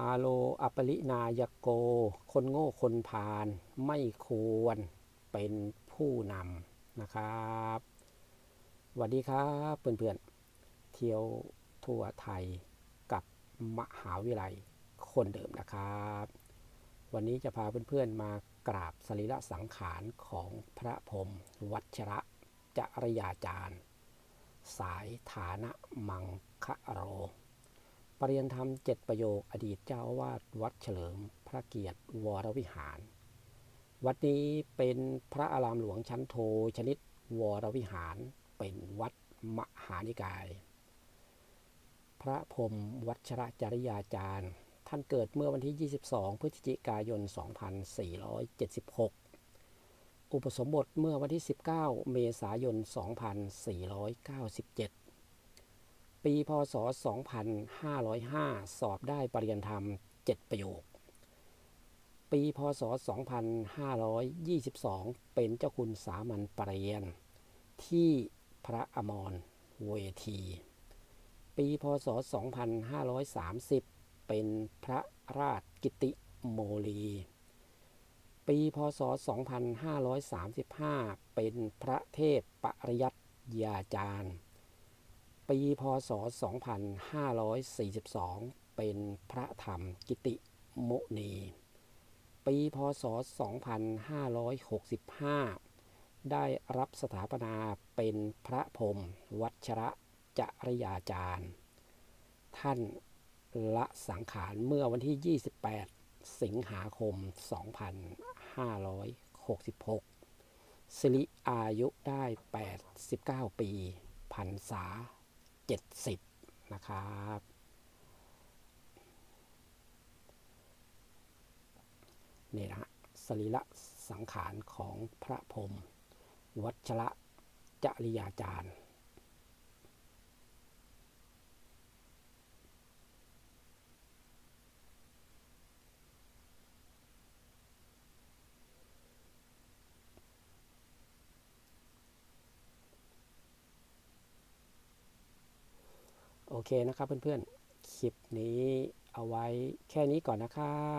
าโลอัปปรินายโก คนโง่คนพาลไม่ควรเป็นผู้นำนะครับสวัสดีครับเพื่อนๆ เที่ยวทั่วไทยกับมหาวิทยาลัยคนเดิมนะครับ วันนี้จะพาเพื่อนๆมากราบสรีระสังขารของพระพรมวัชระจริยาจารย์ สายฐานะมังคะโร ปรริยนธรรมเจ็ดประโยคอดีตเจ้าวาสวัดเฉลิม พระเกียรติวรวิหาร วัดนี้เป็นพระอารามหลวงชั้นโทชนิดวรวิหาร เป็นวัดมหานิกาย พระพรมวัชระจริยาจารย์ ท่านเกิดเมื่อวันที่ 22 พฤศจิกายน 2476 อุปสมบทเมื่อวันที่ 19 เมษายน 2497 ปีพศ 2505 สอบได้ปริญญาธรรม 7 ประโยค ปีพศ 2522 เป็นเจ้าคุณสามัญปรริญญาที่พระอมรเวที ปีพศ 2530 เป็นพระราชกิติโมลี ปีพศ 2535 เป็นพระเทพปริยัติยาจารย์ ปีพศ 2542 เป็นพระธรรมกิติโมนี ปีพศ 2565 ได้รับสถาปนาเป็นพระพรมวัชระจริยาจารย์ ท่านละสังขารเมื่อวันที่ 28 สิงหาคม 2566 สิริอายุได้ 89 ปีพรรษา 70 นะครับ นี่นะฮะสรีระสังขารของพระพรหมวัชระจริยาจารย์ โอเคนะครับเพื่อนๆ คลิปนี้เอาไว้แค่นี้ก่อนนะครับ